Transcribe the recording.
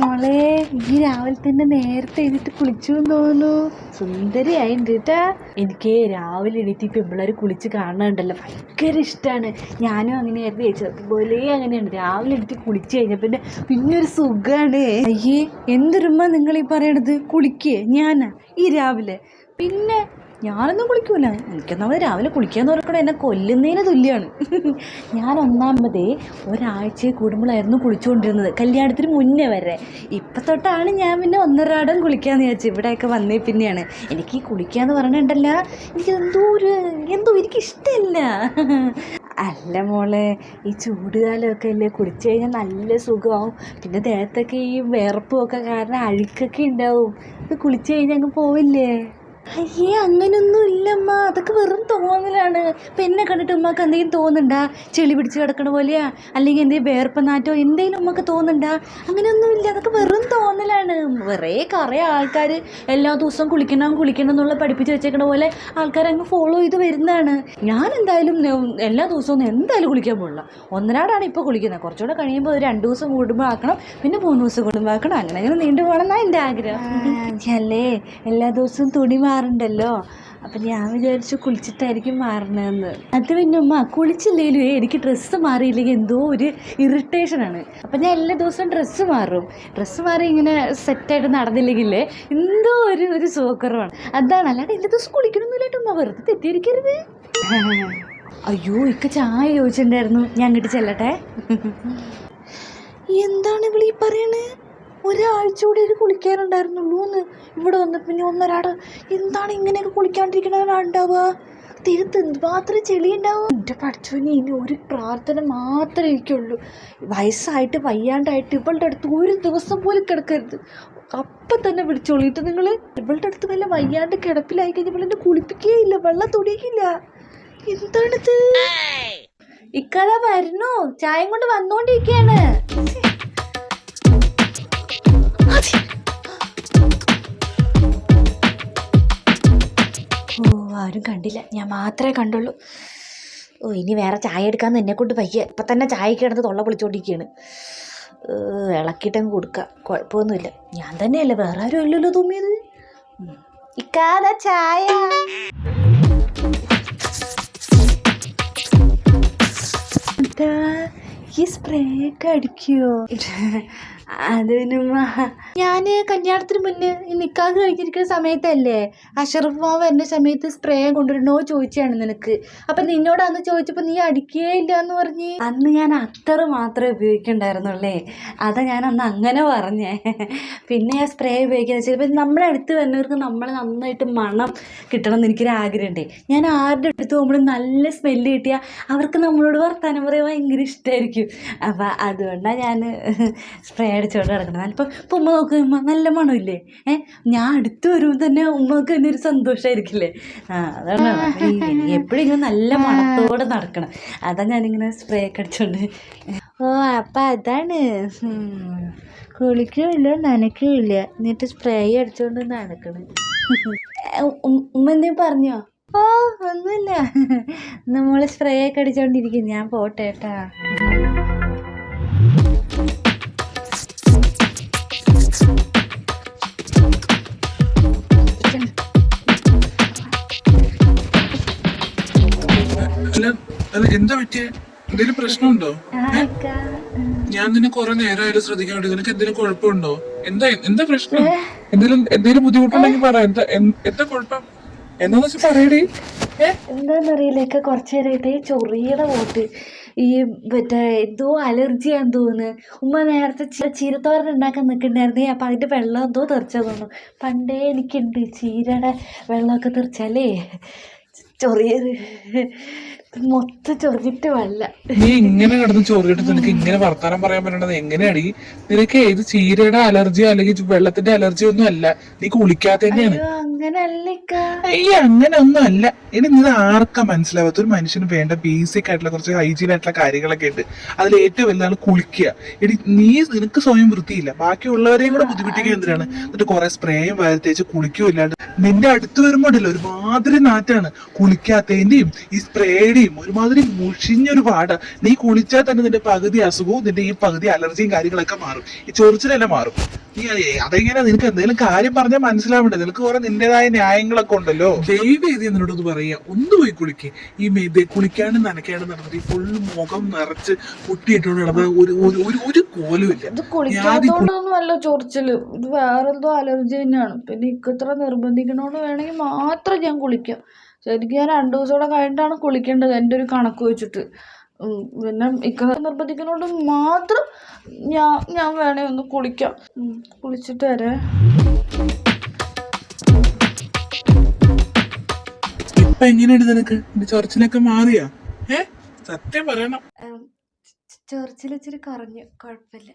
മോളെ ഈ രാവിലെ തന്നെ നേരത്തെ എഴുതിട്ട് കുളിച്ചു തോന്നുന്നു. സുന്ദരിയായിട്ടുണ്ട് കേട്ടാ എനിക്ക് രാവിലെ എഴുതി പെമ്പിള്ളേർ കുളിച്ച് കാണാനുണ്ടല്ലോ. ഭയങ്കര ഇഷ്ടമാണ് ഞാനും അങ്ങനെയായിരുന്നു ചേച്ചി അതുപോലെ അങ്ങനെയാണ് രാവിലെ എഴുതി കുളിച്ച് കഴിഞ്ഞാൽ പിന്നെ പിന്നെ ഒരു സുഖമാണ് അയ്യേ എന്തൊരുമ്മ നിങ്ങൾ ഈ പറയണത്? കുളിക്കേ. ഞാനാ. ഈ രാവിലെ. പിന്നെ ഞാനൊന്നും കുളിക്കൂല. എനിക്കൊന്നാമത് രാവിലെ കുളിക്കാന്ന് പറഞ്ഞാൽ എന്നെ കൊല്ലുന്നതിന് തുല്യമാണ് ഞാൻ ഒന്നാമതേ ഒരാഴ്ച കൂടുമ്പോഴായിരുന്നു കുളിച്ചുകൊണ്ടിരുന്നത് കല്യാണത്തിന് മുന്നേ വരെ. ഇപ്പം തൊട്ടാണ് ഞാൻ പിന്നെ ഒന്നരാടം കുളിക്കാന്ന് വിചാരിച്ചു ഇവിടെയൊക്കെ വന്നേ പിന്നെയാണ്. എനിക്ക് ഈ കുളിക്കാന്ന് പറഞ്ഞിട്ടുണ്ടല്ല എനിക്ക് എന്തോ ഒരു എന്തോ എനിക്കിഷ്ടമില്ല അല്ല മോളെ ഈ ചൂടുകാലമൊക്കെ അല്ലേ? കുളിച്ച് കഴിഞ്ഞാൽ നല്ല സുഖമാവും. പിന്നെ ദേഹത്തൊക്കെ ഈ വിയർപ്പും ഒക്കെ കാരണം അഴുക്കൊക്കെ ഉണ്ടാവും. ഇത് കുളിച്ച് കഴിഞ്ഞാൽ അങ്ങ് പോവില്ലേ? അയ്യേ അങ്ങനൊന്നും ഇല്ലമ്മ. അതൊക്കെ വെറും തോന്നലാണ്. ഇപ്പം എന്നെ കണ്ടിട്ട് ഉമ്മക്ക് എന്തെങ്കിലും തോന്നുന്നുണ്ടാ? ചെളി പിടിച്ച് കിടക്കണ പോലെയാ? അല്ലെങ്കിൽ എന്തെങ്കിലും വേർപ്പനാറ്റോ എന്തെങ്കിലും ഉമ്മക്ക് തോന്നുന്നുണ്ടാ? അങ്ങനെയൊന്നും ഇല്ല. അതൊക്കെ വെറും തോന്നലാണ്. വെറേ കുറേ ആൾക്കാർ എല്ലാ ദിവസവും കുളിക്കണം കുളിക്കണം എന്നുള്ള പഠിപ്പിച്ച് വെച്ചേക്കണ പോലെ ആൾക്കാർ അങ്ങ് ഫോളോ ചെയ്ത് വരുന്നതാണ്. ഞാൻ എന്തായാലും എല്ലാ ദിവസവും ഒന്നും എന്തായാലും കുളിക്കാൻ പോകില്ല ഒന്നരാടാണ് ഇപ്പോൾ കുളിക്കുന്നത്. കുറച്ചുകൂടെ കഴിയുമ്പോൾ ഒരു രണ്ട് ദിവസം കൂടുമ്പോൾ ആക്കണം. പിന്നെ മൂന്ന് ദിവസം കൂടുമ്പോൾ ആക്കണം. അങ്ങനെ അങ്ങനെ നീണ്ടു പോകണം എന്നാണ് എന്റെ ആഗ്രഹം. അല്ലേ? എല്ലാ ദിവസവും തുണി മാറണ്ടല്ലോ? അപ്പം ഞാൻ വിചാരിച്ചു കുളിച്ചിട്ടായിരിക്കും മാറണമെന്ന് അത് പിന്നെ ഉമ്മ കുളിച്ചില്ലെങ്കിലും എനിക്ക് ഡ്രസ്സ് മാറിയില്ലെങ്കിൽ എന്തോ ഒരു ഇറിറ്റേഷനാണ് അപ്പം ഞാൻ എല്ലാ ദിവസവും ഡ്രസ്സ് മാറും. ഡ്രസ്സ് മാറി ഇങ്ങനെ സെറ്റായിട്ട് നടന്നില്ലെങ്കിലേ എന്തോ ഒരു ഒരു സുഖക്കുറവാണ്. അതാണ് അല്ലാണ്ട് എല്ലാ ദിവസം കുളിക്കണമെന്നില്ലാട്ട് ഉമ്മ. വെറുതെ തെറ്റിയിരിക്കരുത്. അയ്യോ ഇക്ക ചായ ചോദിച്ചിട്ടുണ്ടായിരുന്നു. ഞാൻ അങ്ങോട്ട് ചെല്ലട്ടെ. എന്താണ് ഇവളീ പറയണേ? ഒരാഴ്ച കൂടി ഇത് കുളിക്കാനുണ്ടായിരുന്നുള്ളൂ എന്ന് ഇവിടെ വന്ന പിന്നെ ഒന്നരാട് എന്താണ് ഇങ്ങനെയൊക്കെ കുളിക്കാണ്ടിരിക്കണവരുണ്ടാവുക തീർത്ത് മാത്രമേ ചെളി ഉണ്ടാവും എന്റെ പഠിച്ചോനി ഇനി ഒരു പ്രാർത്ഥന മാത്രമേ എനിക്കുള്ളൂ. വയസ്സായിട്ട് വയ്യാണ്ടായിട്ട് ഇവളുടെ അടുത്ത് ഒരു ദിവസം പോലും കിടക്കരുത്. അപ്പം തന്നെ വിളിച്ചോളിട്ട് നിങ്ങൾ ഇവളുടെ അടുത്ത് വല്ല വയ്യാണ്ട് കിടപ്പിലായി കഴിഞ്ഞാൽ ഇവളെന്നെ കുളിപ്പിക്കുകയില്ല വെള്ളം തുടിയിക്കില്ല. എന്താണിത്? ഇക്കഥ വരണോ ചായം കൊണ്ട് വന്നോണ്ടിരിക്കയാണ്. ആരും കണ്ടില്ല. ഞാൻ മാത്രമേ കണ്ടുള്ളൂ. ഓ ഇനി വേറെ ചായ എടുക്കാന്ന് എന്നെ കൊണ്ട് പയ്യ ഇപ്പം തന്നെ ചായ കിടന്ന് തൊള്ള പൊളിച്ചോണ്ടിരിക്കുകയാണ് ഇളക്കിയിട്ടങ്ങ് കൊടുക്കുക കുഴപ്പമൊന്നുമില്ല. ഞാൻ തന്നെയല്ലേ വേറെ ആരും ഇല്ലല്ലോ തുമ്മിയത്. ഇക്കാതെ ചായ. ഈ സ്പ്രേ ഒക്കെ അടിക്കുവോ? അത് ഞാൻ കല്യാണത്തിന് മുന്നേ നിക്കാഹ് കഴിഞ്ഞിരിക്കുന്ന സമയത്തല്ലേ അഷറഫ് മാവ് വരുന്ന സമയത്ത് സ്പ്രേ കൊണ്ടുവരണോ ചോദിച്ചാണ് നിനക്ക്. അപ്പം നിന്നോട് അന്ന് ചോദിച്ചപ്പോൾ നീ അടിക്കേ ഇല്ല എന്ന് പറഞ്ഞ്. അന്ന് ഞാൻ അത്തറ് മാത്രമേ ഉപയോഗിക്കണ്ടായിരുന്നുള്ളേ അതാ ഞാൻ അന്ന് അങ്ങനെ പറഞ്ഞേ. പിന്നെ ഞാൻ സ്പ്രേ ഉപയോഗിക്കുന്നത് ചിലപ്പോൾ നമ്മുടെ അടുത്ത് വരുന്നവർക്ക് നമ്മൾ നന്നായിട്ട് മണം കിട്ടണം എന്ന് എനിക്കൊരു ആഗ്രഹമുണ്ട്. ഞാൻ ആരുടെ അടുത്ത് നമ്മൾ നല്ല സ്മെല്ല് കിട്ടിയാൽ അവർക്ക് നമ്മളോട് വർത്താനം പറയാൻ ഭയങ്കര ഇഷ്ടമായിരിക്കും അപ്പം അതുകൊണ്ടാണ് ഞാൻ സ്പ്രേ അടിച്ചുകൊണ്ട് നടക്കണം അല്ലപ്പോൾ ഇപ്പം ഉമ്മ നോക്ക് ഉമ്മ നല്ല മണമില്ലേ? ഏ ഞാൻ അടുത്ത് വരുമ്പോൾ തന്നെ ഉമ്മക്ക് തന്നെ ഒരു സന്തോഷമായിരിക്കില്ലേ ആ അതാണ് എപ്പോഴും ഇങ്ങനെ നല്ല മണത്തോടെ നടക്കണം. അതാ ഞാനിങ്ങനെ സ്പ്രേ ഒക്കെ അടിച്ചോണ്ട്. ഓ അപ്പം അതാണ്. കുളിക്കില്ല കുളിക്കുമില്ല നനയ്ക്കുമില്ല എന്നിട്ട് സ്പ്രേ അടിച്ചോണ്ട് നടക്കണം. ഉമ്മ എന്തെങ്കിലും പറഞ്ഞോ? ഓ ഒന്നുമില്ല. നമ്മൾ സ്പ്രേ ഒക്കെ അടിച്ചോണ്ടിരിക്കും ഞാൻ പോട്ടെ കേട്ടാ. അത് എന്താ പറ്റിയ? എന്തെങ്കിലും പ്രശ്നമുണ്ടോ. ഞാൻ നിന്നെ കുറെ നേരമായാലും ശ്രദ്ധിക്കാണ്ട് നിനക്ക് എന്തെങ്കിലും കുഴപ്പമുണ്ടോ? എന്താ എന്താ പ്രശ്നം? എന്തെങ്കിലും എന്തെങ്കിലും ബുദ്ധിമുട്ടുണ്ടെങ്കിൽ പറ. എന്താ എന്താ കുഴപ്പം? എന്താന്ന് വെച്ചാൽ പറയടി? എന്താന്നറിയില്ല ഒക്കെ കുറച്ച് നേരമായിട്ട് ചൊറിയുടെ പോട്ട് ഈ മറ്റേ എന്തോ അലർജിയാന്ന് തോന്നുന്നു. ഉമ്മ നേരത്തെ ചീരത്തോരൻ ഉണ്ടാക്കാൻ നിൽക്കണ്ടായിരുന്നേ അപ്പം അതിന്റെ വെള്ളം എന്തോ തെറിച്ചാ തോന്നുന്നു. പണ്ടേ എനിക്കുണ്ട് ചീരയുടെ വെള്ളമൊക്കെ തെറിച്ചാലേ ചൊറിയറ് മൊത്തം ചൊറിഞ്ഞിട്ട് വല്ല. നീ ഇങ്ങനെ കിടന്ന് ചോറിയിട്ട് നിനക്ക് ഇങ്ങനെ വർത്താനം പറയാൻ പറ്റണത് എങ്ങനെയാണ് നിനക്ക് ഏത് ചീരയുടെ അലർജിയോ അല്ലെങ്കിൽ വെള്ളത്തിന്റെ അലർജിയോ ഒന്നും അല്ല. നീ കുളിക്കാത്ത തന്നെയാണ് അയ്യോ അങ്ങനെ അല്ല ഇനി ഇത് ആർക്കാ മനസ്സിലാവാത്ത? ഒരു മനുഷ്യന് വേണ്ട ബേസിക് ആയിട്ടുള്ള കുറച്ച് ഹൈജീൻ ആയിട്ടുള്ള കാര്യങ്ങളൊക്കെ ഉണ്ട്. അതിൽ ഏറ്റവും വലുതാണ് കുളിക്കുക എടി നീ നിനക്ക് സ്വയം വൃത്തിയില്ല. ബാക്കിയുള്ളവരെയും കൂടെ ബുദ്ധിമുട്ടിക്കുക എന്തിനാണ്? എന്നിട്ട് കുറെ സ്പ്രേയും വരത്തേച്ച് തേച്ച് കുളിക്കുകയും ഇല്ലാണ്ട്. നിന്റെ അടുത്ത് വരുമ്പോഴല്ലോ ഒരുമാതിരി നാറ്റാണ്. കുളിക്കാത്തതിന്റെയും ഈ സ്പ്രേയുടെയും ഒരുമാതിരി മുഷിഞ്ഞൊരു പാട. നീ കുളിച്ചാൽ തന്നെ നിന്റെ പകുതി അസുഖവും നിന്റെ ഈ പകുതി അലർജിയും കാര്യങ്ങളൊക്കെ മാറും. ഈ ചൊറിച്ചിലെല്ലാം മാറും. നീ അതെങ്ങനെ നിനക്ക് എന്തെങ്കിലും കാര്യം പറഞ്ഞാൽ മനസ്സിലാവണ്ടേ? നിനക്ക് കുറെ നിന്റേതായ ന്യായങ്ങളൊക്കെ ഉണ്ടല്ലോ. ദൈവം എഴുതി എന്നോടൊന്ന് പറയാ. ഒന്ന് പോയി കുളിക്കേ. ഈ മെ- കുളിക്കാനും കുളിക്കാണ്ട് നനയ്ക്കാണ്ട് നടന്നിട്ട് ഈ ഫുള്ള് മുഖം നിറച്ച് പൊട്ടിയിട്ടോണ്ട് നടന്ന ഒരു ഒരു ഒരു ഒരു കോലും ഇല്ല. ഇത് ചൊറിച്ചിൽ. ഇത് വേറെന്തോ അലർജി തന്നെയാണ്. പിന്നെ ഇക്കത്ര നിർബന്ധിക്കണോണ്ട് വേണമെങ്കിൽ മാത്രം ഞാൻ കുളിക്കാം. ശരിക്കും ഞാൻ രണ്ടു ദിവസം കൂടെ കഴിഞ്ഞിട്ടാണ് കുളിക്കേണ്ടത് എന്റെ ഒരു കണക്ക് വെച്ചിട്ട്. പിന്നെ ഇക്ക നിർബന്ധിക്കുന്നോണ്ട് മാത്രം ഞാൻ ഞാൻ വേണേ ഒന്ന് കുളിക്കാം. കുളിച്ചിട്ട് വരേ. ഇപ്പൊ എങ്ങനെയുണ്ട് നിനക്ക്? ചൊറച്ചിലൊക്കെ മാറിയാ? ഏ? സത്യം പറയണം. ചെറിച്ചിൽ കറഞ്ഞു കുറഞ്ഞു. കുഴപ്പമില്ല.